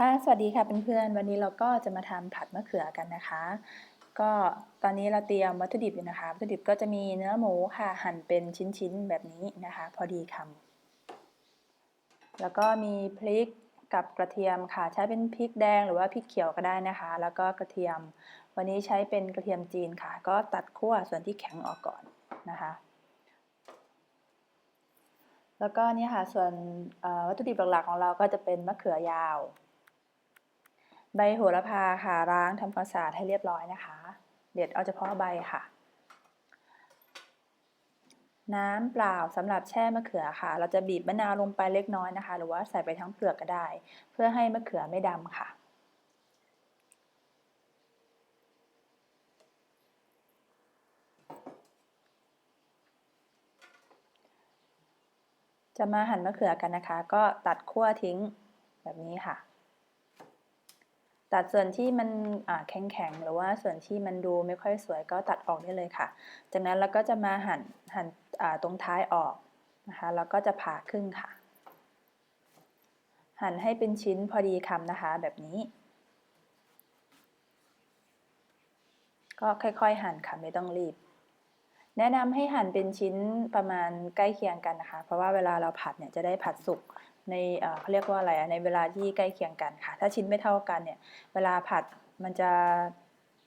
ค่ะ สวัสดีค่ะเพื่อนๆ วันนี้เราก็จะมาทำผัดมะเขือกันนะคะ ก็ตอนนี้เราเตรียมวัตถุดิบอยู่นะคะ วัตถุดิบก็จะมีเนื้อหมูค่ะ หั่นเป็นชิ้นๆ แบบนี้นะคะ พอดีคำแล้วก็มีพริกกับกระเทียมค่ะ ใช้เป็นพริกแดงหรือว่าพริกเขียวก็ได้นะคะ แล้วก็กระเทียม วันนี้ใช้เป็นกระเทียมจีนค่ะ ก็ตัดขั้วส่วนที่แข็งออกก่อนนะคะ แล้วก็นี่ค่ะ ส่วนวัตถุดิบหลักๆของเราก็จะเป็นมะเขือยาว ใบโหระพาค่ะล้างทำความสะอาดให้เรียบร้อยนะคะ เด็ดเอาเฉพาะใบค่ะ น้ำเปล่าสำหรับแช่มะเขือค่ะ เราจะบีบมะนาวลงไปเล็กน้อยนะคะ หรือว่าใส่ไปทั้งเปลือกก็ได้ เพื่อให้มะเขือไม่ดำค่ะจะมาหั่นมะเขือกันนะคะ ก็ตัดขั้วทิ้งแบบนี้ค่ะ ตัดส่วนที่มันแข็งๆหรือว่าส่วนที่มันดูไม่ค่อยสวยก็ตัดออกได้เลยค่ะ จากนั้นเราก็จะมาหั่นหั่นตรงท้ายออกนะคะแล้วก็จะผ่าครึ่งค่ะ หั่นให้เป็นชิ้นพอดีคำนะคะแบบนี้ ก็ค่อยๆ หั่นค่ะไม่ต้องรีบ แนะนำให้หั่นเป็นชิ้นประมาณใกล้เคียงกันนะคะ เพราะว่าเวลาเราผัดเนี่ยจะได้ผัดสุก ในเขาเรียกว่าอะไรในเวลาที่ใกล้เคียงกันค่ะ ถ้าชิ้นไม่เท่ากันเนี่ย เวลาผัดมันจะ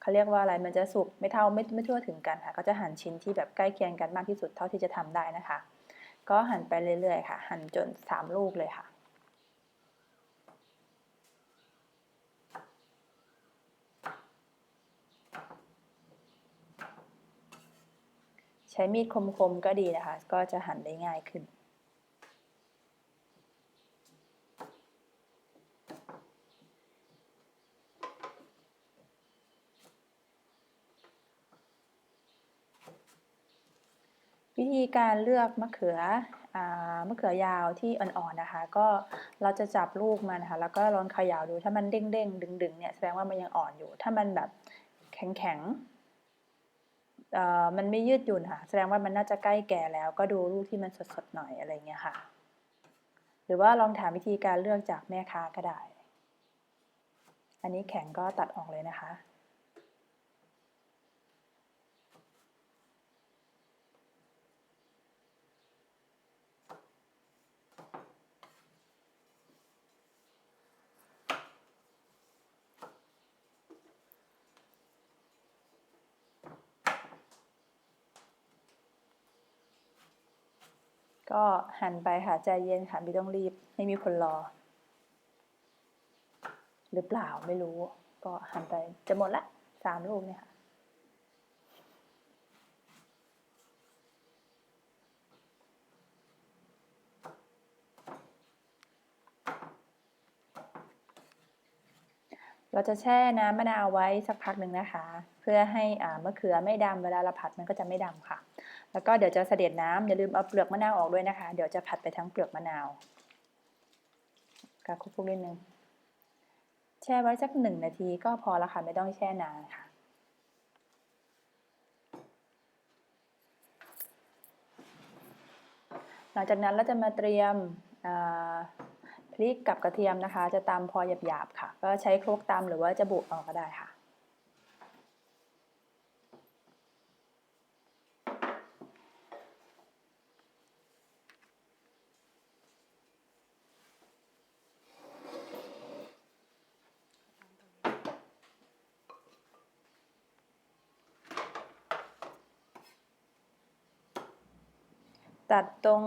เขาเรียกว่าอะไรมันจะสุกไม่เท่าไม่ไม่ทั่วถึงกันค่ะ ก็จะหั่นชิ้นที่แบบใกล้เคียงกันมากที่สุดเท่าที่จะทำได้นะคะ ก็หั่นไปเรื่อยๆค่ะ หั่นจนสามลูกเลยค่ะใช้มีดคมๆก็ดีนะคะ ก็จะหั่นได้ง่ายขึ้น วิธีการเลือกมะเขืออมะเขือยาวที่อ่อนๆนะคะ ก็เราจะจับลูกมันนะคะแล้วก็ลองเขย่าดูถ้ามันเด้งๆดึงๆเนี่ยแสดงว่ามันยังอ่อนอยู่ ถ้ามันแบบแข็งๆมันไม่ยืดหยุ่นค่ะ แสดงว่ามันน่าจะใกล้แก่แล้ว ก็ดูลูกที่มันสดๆหน่อยอะไรเงี้ยค่ะ หรือว่าลองถามวิธีการเลือกจากแม่ค้าก็ได้ อันนี้แข็งก็ตัดออกเลยนะคะ ก็หันไปค่ะใจเย็นค่ะไม่ต้องรีบ ไม่มีคนรอ หรือเปล่าไม่รู้ ก็หันไปจะหมดละสามลูกเนี่ยค่ะเราจะแช่น้ำมะนาวไว้สักพักหนึ่งนะคะ เพื่อให้มะเขือไม่ดำเวลาเราผัดมันก็จะไม่ดำค่ะ แล้วก็เดี๋ยวจะเสด็จน้ำอย่าลืมเอาเปลือกมะนาวออกด้วยนะคะ เดี๋ยวจะผัดไปทั้งเปลือกมะนาวกะคุกๆนิดนึงแช่ไว้สักหนึ่งนาทีก็พอละค่ะ ไม่ต้องแช่นานค่ะ หลังจากนั้นเราจะมาเตรียมพริกกับกระเทียมนะคะ จะตำพอหยาบๆค่ะ ก็ใช้ครกตำหรือว่าจะบุกออกก็ได้ค่ะ ตัดตรง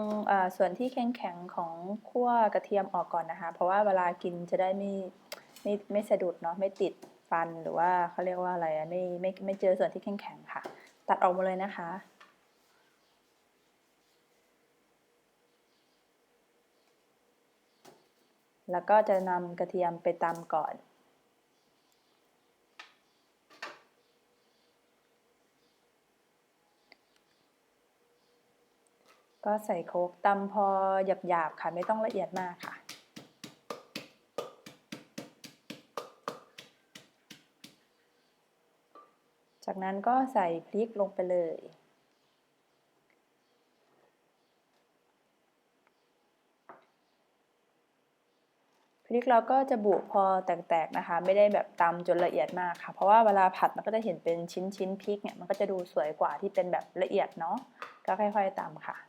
ส่วนที่แข็งๆของขั้วกระเทียมออกก่อนนะคะ เพราะว่าเวลากินจะได้ไม่ไม่ไม่สะดุดเนาะไม่ติดฟันหรือว่าเขาเรียกว่าอะไรไม่ไม่ไม่เจอส่วนที่แข็งๆค่ะ ตัดออกมาเลยนะคะ แล้วก็จะนำกระเทียมไปตำก่อน ก็ใส่โคกตำพอหยาบๆค่ะ ไม่ต้องละเอียดมากค่ะ จากนั้นก็ใส่พริกลงไปเลย พริกเราก็จะบุพอแตกๆนะคะ ไม่ได้แบบตำจนละเอียดมากค่ะ เพราะว่าเวลาผัดมันก็จะเห็นเป็นชิ้นๆพริกเนี่ยมันก็จะดูสวยกว่าที่เป็นแบบละเอียดเนาะก็ค่อยๆตำค่ะ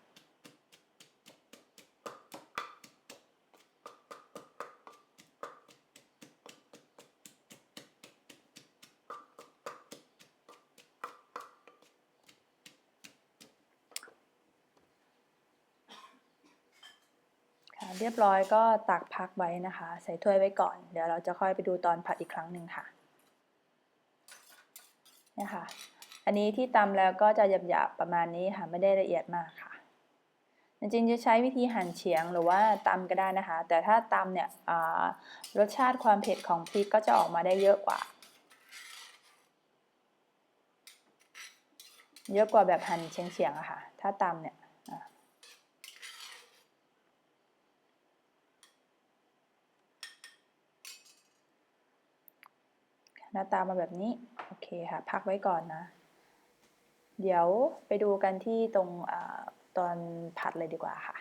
เรียบร้อยก็ตักพักไว้นะคะ ใส่ถ้วยไว้ก่อน เดี๋ยวเราจะค่อยไปดูตอนผัดอีกครั้งหนึ่งค่ะเนี่ยค่ะ อันนี้ที่ตำแล้วก็จะหยาบๆประมาณนี้ค่ะไม่ได้ละเอียดมากค่ะ จริงๆจะใช้วิธีหั่นเฉียงหรือว่าตำก็ได้นะคะ แต่ถ้าตำเนี่ยรสชาติความเผ็ดของพริกก็จะออกมาได้เยอะกว่า เยอะกว่าแบบหั่นเฉียงๆอะค่ะ ถ้าตำเนี่ย หน้าตามาแบบนี้ โอเคค่ะ พักไว้ก่อนนะ เดี๋ยวไปดูกันที่ตรงอตอนผัดเลยดีกว่าค่ะ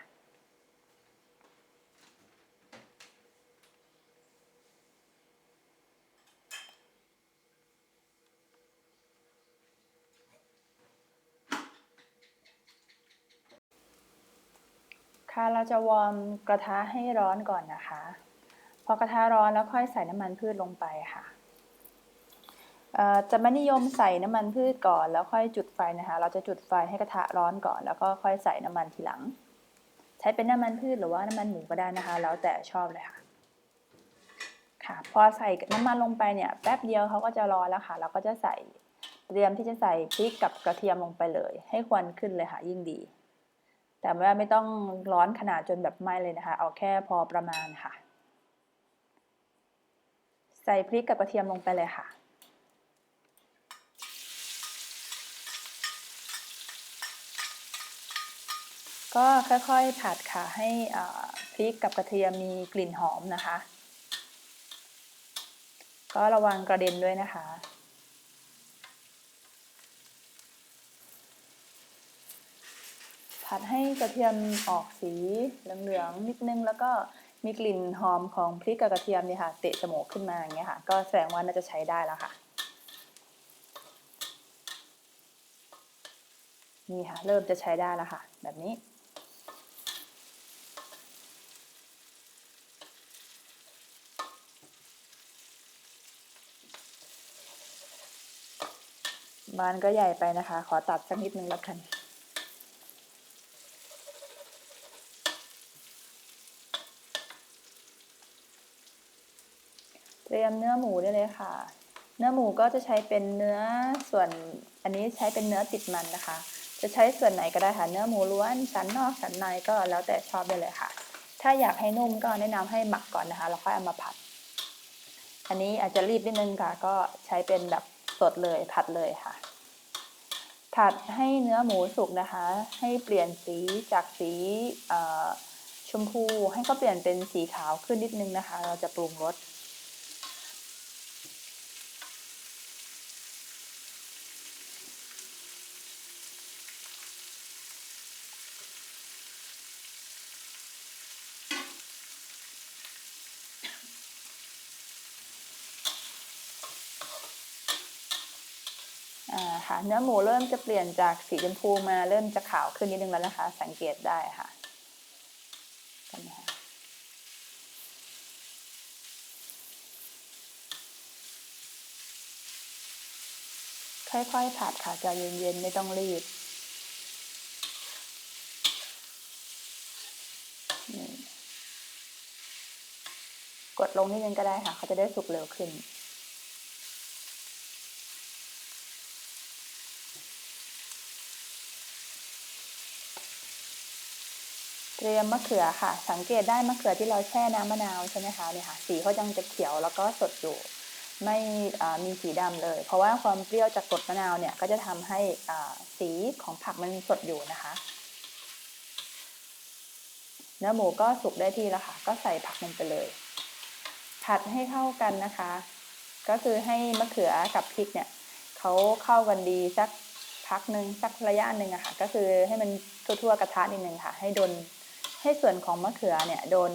ค่ะเราจะวอร์มกระทะให้ร้อนก่อนนะคะ พอกระทะร้อนแล้วค่อยใส่น้ำมันพืชลงไปค่ะ จะไม่นิยมใส่น้ำมันพืชก่อน แล้วค่อยจุดไฟนะคะ เราจะจุดไฟให้กระทะร้อนก่อน แล้วก็ค่อยใส่น้ำมันทีหลัง ใช้เป็นน้ำมันพืชหรือว่าน้ำมันหมูก็ได้นะคะ แล้วแต่ชอบเลยค่ะ ค่ะ พอใส่น้ำมันลงไปเนี่ยแป๊บเดียวเขาก็จะร้อนแล้วค่ะ เราก็จะใส่เตรียมที่จะใส่พริกกับกระเทียมลงไปเลย ให้ควันขึ้นเลยค่ะยิ่งดี แต่ว่าไม่ต้องร้อนขนาดจนแบบไหม้เลยนะคะ เอาแค่พอประมาณค่ะ ใส่พริกกับกระเทียมลงไปเลยค่ะ ก็ค่อยๆผัดค่ะให้พริกกับกระเทียมมีกลิ่นหอมนะคะ ก็ระวังกระเด็นด้วยนะคะ ผัดให้กระเทียมออกสีเหลืองๆนิดนึงแล้วก็มีกลิ่นหอมของพริกกับกระเทียมเนี่ยค่ะ เตะจมูกขึ้นมาอย่างเงี้ยค่ะ ก็แสดงว่าน่าจะใช้ได้แล้วค่ะ นี่ค่ะ เริ่มจะใช้ได้แล้วค่ะ แบบนี้ บานก็ใหญ่ไปนะคะ ขอตัดสักนิดนึงแล้วกันเตรียมเนื้อหมูได้เลยค่ะ เนื้อหมูก็จะใช้เป็นเนื้อส่วนอันนี้ใช้เป็นเนื้อติดมันนะคะ จะใช้ส่วนไหนก็ได้ค่ะ เนื้อหมูล้วนสันนอกสันในก็แล้วแต่ชอบได้เลยค่ะ ถ้าอยากให้นุ่มก็แนะนำให้หมักก่อนนะคะ แล้วค่อยเอามาผัด อันนี้อาจจะรีบนิดนึงค่ะ ก็ใช้เป็นแบบ สดเลยผัดเลยค่ะ ผัดให้เนื้อหมูสุกนะคะ ให้เปลี่ยนสีจากสีชมพูให้เขาเปลี่ยนเป็นสีขาวขึ้นนิดนึงนะคะ เราจะปรุงรส ค่ะเนื้อหมูเริ่มจะเปลี่ยนจากสีชมพูมาเริ่มจะขาวขึ้นนิดนึงแล้วนะคะ สังเกตได้ค่ะกันนะคะค่อยๆผัดค่ะใจเย็นๆไม่ต้องรีบกดลงนิดนึงก็ได้ค่ะ เขาจะได้สุกเร็วขึ้น เตรียมมะเขือค่ะ สังเกตได้มะเขือที่เราแช่น้ำมะนาวใช่ไหมคะเนี่ยค่ะสีเขายังจะเขียวแล้วก็สดอยู่ไม่มีสีดำเลย เพราะว่าความเปรี้ยวจากกรดมะนาวเนี่ยก็จะทำให้สีของผักมันสดอยู่นะคะ เนื้อหมูก็สุกได้ที่แล้วค่ะ ก็ใส่ผักลงไปเลย ผัดให้เข้ากันนะคะ ก็คือให้มะเขือกับพริกเนี่ยเขาเข้ากันดีสักพักหนึ่งสักระยะหนึ่งอะค่ะ ก็คือให้มันทั่วๆกระทะนิดนึงค่ะ ให้โดน ให้ส่วนของมะเขือเนี่ยโดน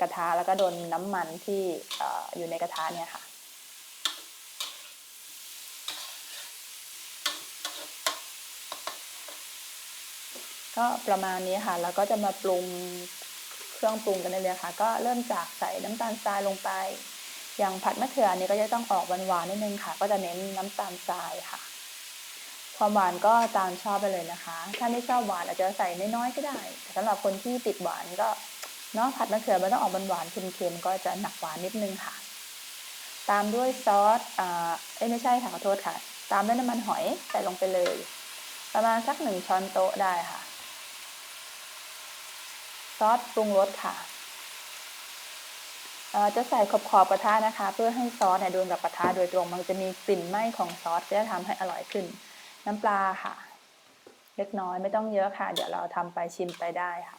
กระทะแล้วก็โดนน้ำมันที่ออยู่ในกระทะเนี่ยค่ะ ก็ประมาณนี้ค่ะ แล้วก็จะมาปรุงเครื่องปรุงกันได้เลยค่ะ ก็เริ่มจากใส่น้ำตาลทรายลงไป อย่างผัดมะเขืออันนี้ก็จะต้องออกหวานๆนิดนึงค่ะ ก็จะเน้นน้ำตาลทรายค่ะ ความหวานก็ตามชอบไปเลยนะคะ ถ้าไม่ชอบหวานอาจจะใส่น้อยๆก็ได้ แต่สำหรับคนที่ติดหวานก็เนาะผัดมะเขือมันต้องออกหวานๆเค็มๆก็จะหนักหวานนิดนึงค่ะ ตามด้วยซอสอ่าเอ้ไม่ใช่ค่ะขอโทษค่ะ ตามด้วยน้ำมันหอยใส่ลงไปเลย ประมาณสักหนึ่งช้อนโต๊ะได้ค่ะ ซอสปรุงรสค่ะจะใส่ขอบขอบกระทะนะคะ เพื่อให้ซอสเนี่ยโดนกับกระทะโดยตรงมันจะมีกลิ่นไหม้ของซอสจะทำให้อร่อยขึ้น น้ำปลาค่ะ เล็กน้อยไม่ต้องเยอะค่ะ เดี๋ยวเราทำไปชิมไปได้ค่ะ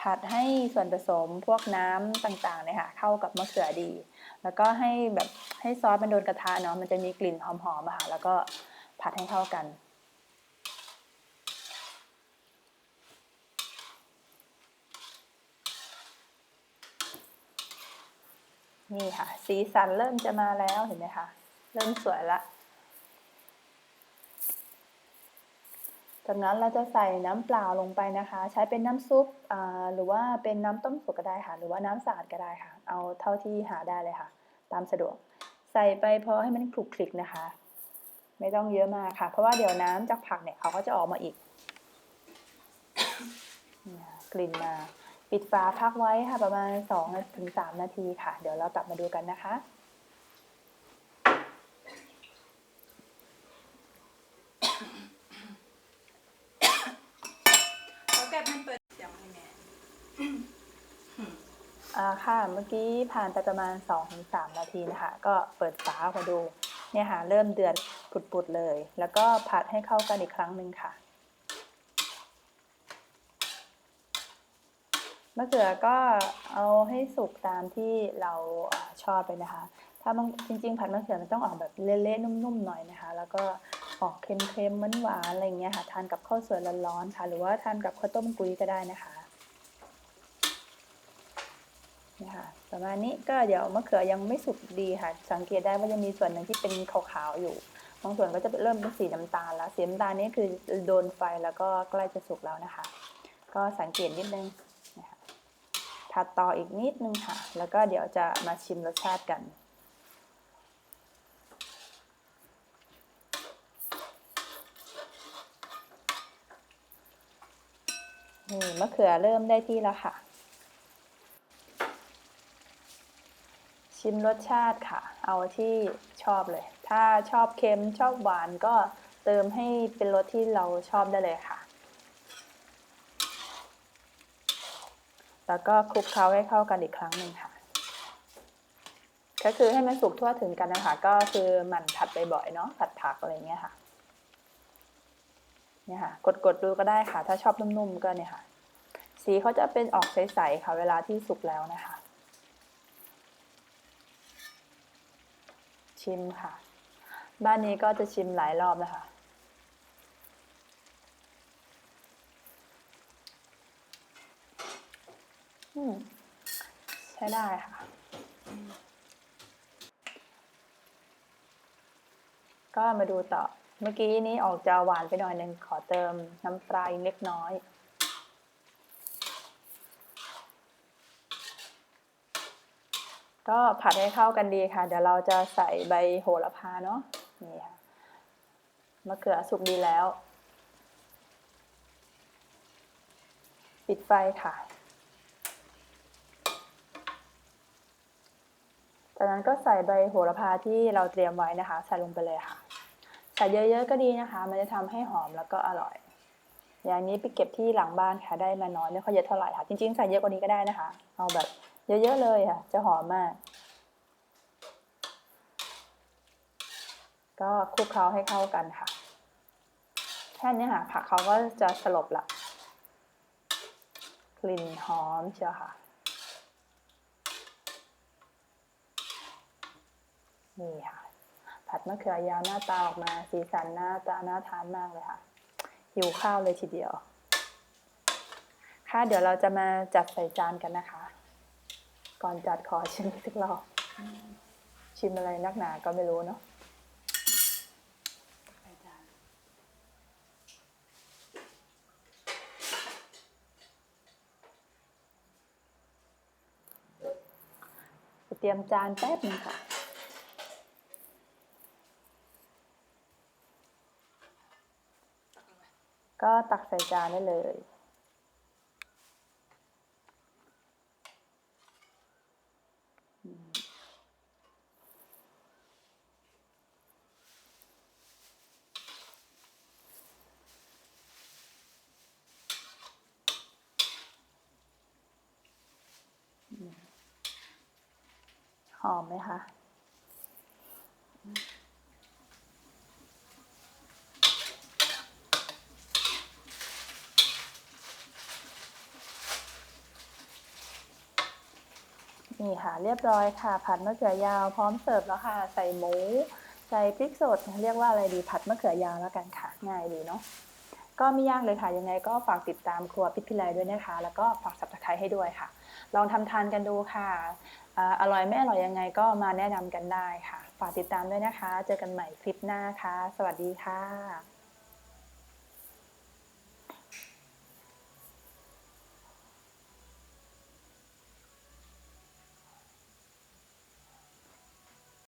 ผัดให้ส่วนผสมพวกน้ำต่างๆเนี่ยค่ะ เข้ากับมะเขือดี แล้วก็ให้แบบให้ซอสมันโดนกระทะเนาะมันจะมีกลิ่นหอมๆอะค่ะ แล้วก็ผัดให้เข้ากันนี่ค่ะ สีสันเริ่มจะมาแล้วเห็นไหมคะ เริ่มสวยละ จากนั้นเราจะใส่น้ำเปล่าลงไปนะคะ ใช้เป็นน้ำซุปหรือว่าเป็นน้ำต้มสุกก็ได้ค่ะ หรือว่าน้ำสะอาดก็ได้ค่ะ เอาเท่าที่หาได้เลยค่ะ ตามสะดวก ใส่ไปพอให้มันคลุกคลิกนะคะ ไม่ต้องเยอะมากค่ะ เพราะว่าเดี๋ยวน้ำจากผักเนี่ยเขาก็จะออกมาอีก กลิ่นมา ปิดฝาพักไว้ค่ะประมาณ2ถึง3นาทีค่ะ เดี๋ยวเรากลับมาดูกันนะคะ เขาแก้มันเปิดเสียงให้แม่ อ่าค่ะ เมื่อกี้ผ่านไปประมาณ 2-3 นาทีนะคะ ก็เปิดฝาออกมาดู เนี่ยค่ะ เริ่มเดือดปุดๆเลย แล้วก็ผัดให้เข้ากันอีกครั้งหนึ่งค่ะ มะเขือก็เอาให้สุกตามที่เราอชอบเลยนะคะ ถ้าจริง ๆ ผัดมะเขือมันต้องออกแบบเละๆนุ่มๆหน่อยนะคะ แล้วก็ออกเค็มๆหวานๆอะไรเงี้ยค่ะ ทานกับข้าวสวยร้อนๆค่ะ หรือว่าทานกับข้าวต้มกุ้ยก็ได้นะคะ เนี่ค่ะประมาณนี้ก็เดี๋ยวมะเขือยังไม่สุกดีค่ะ สังเกตได้ว่าจะมีส่วนหนึ่งที่เป็นขาวๆอยู่บางส่วนก็จะเริ่มเป็นสีน้ำตาลแล้วสีน้ำตาลนี้คือโดนไฟแล้วก็ใกล้จะสุกแล้วนะคะ ก็สังเกตนิดนึงนะคะถัดต่ออีกนิดนึงค่ะ แล้วก็เดี๋ยวจะมาชิมรสชาติกันนี่มะเขือเริ่มได้ที่แล้วค่ะ ชิมรสชาติค่ะ เอาที่ชอบเลย ถ้าชอบเค็มชอบหวานก็เติมให้เป็นรสที่เราชอบได้เลยค่ะ แล้วก็คลุกเคล้าให้เข้ากันอีกครั้งหนึ่งค่ะ ก็คือให้มันสุกทั่วถึงกันนะคะ ก็คือหมั่นผัดบ่อยๆเนาะผัดผักอะไรเงี้ยค่ะ เนี่ยค่ะ กดๆดูก็ได้ค่ะ ถ้าชอบนุ่มๆก็เนี่ยค่ะ สีเขาจะเป็นออกใสๆค่ะ เวลาที่สุกแล้วนะคะ ชิมค่ะ บ้านนี้ก็จะชิมหลายรอบนะคะ ใช้ได้ค่ะ ก็มาดูต่อ เมื่อกี้นี้ออกจะหวานไปหน่อยหนึ่งขอเติมน้ำปลาเล็กน้อย ก็ผัดให้เข้ากันดีค่ะ เดี๋ยวเราจะใส่ใบโหระพาเนาะนี่ค่ะมะเขือสุกดีแล้ว ปิดไฟค่ะ จากนั้นก็ใส่ใบโหระพาที่เราเตรียมไว้นะคะ ใส่ลงไปเลยค่ะ ใส่เยอะๆก็ดีนะคะ มันจะทำให้หอมแล้วก็อร่อย อย่างนี้ไปเก็บที่หลังบ้านค่ะ ได้มาน้อยไม่ค่อยเยอะเท่าไหร่ค่ะ จริงๆ ใส่เยอะกว่านี้ก็ได้นะคะ เอาแบบ เยอะๆเลยค่ะ จะหอมมาก ก็คลุกเคล้าให้เข้ากันค่ะ แค่นี้ค่ะผักเขาก็จะสลบละกลิ่นหอมเชียวค่ะนี่ค่ะ ผัดมะเขือยาวหน้าตาออกมาสีสันหน้าตาน่าทานมากเลยค่ะหิวข้าวเลยทีเดียว ค่ะเดี๋ยวเราจะมาจัดใส่จานกันนะคะ ก่อนจัดขอชิมอีกสักรอบชิมอะไรนักหนาก็ไม่รู้เนาะใส่จานเตรียมจานแป๊บนึงค่ะตักลงไปก็ตักใส่จานได้เลย อมไหมคะนี่ค่ะเรียบร้อยค่ะ ผัดมะเขือยาวพร้อมเสิร์ฟแล้วค่ะ ใส่หมู ใส่พริกสดเรียกว่าอะไรดีผัดมะเขือยาวแล้วกันค่ะ ง่ายดีเนาะก็ไม่ยากเลยค่ะ ยังไงก็ฝากติดตามครัวพิษพิไลด้วยนะคะ แล้วก็ฝากสับตะไคร้ให้ด้วยค่ะ ลองทำทานกันดูค่ะ อร่อยไม่อร่อยยังไงก็มาแนะนำกันได้ค่ะ ฝากติดตามด้วยนะคะ เจอกันใหม่คลิปหน้าค่ะ สวัสดีค่ะ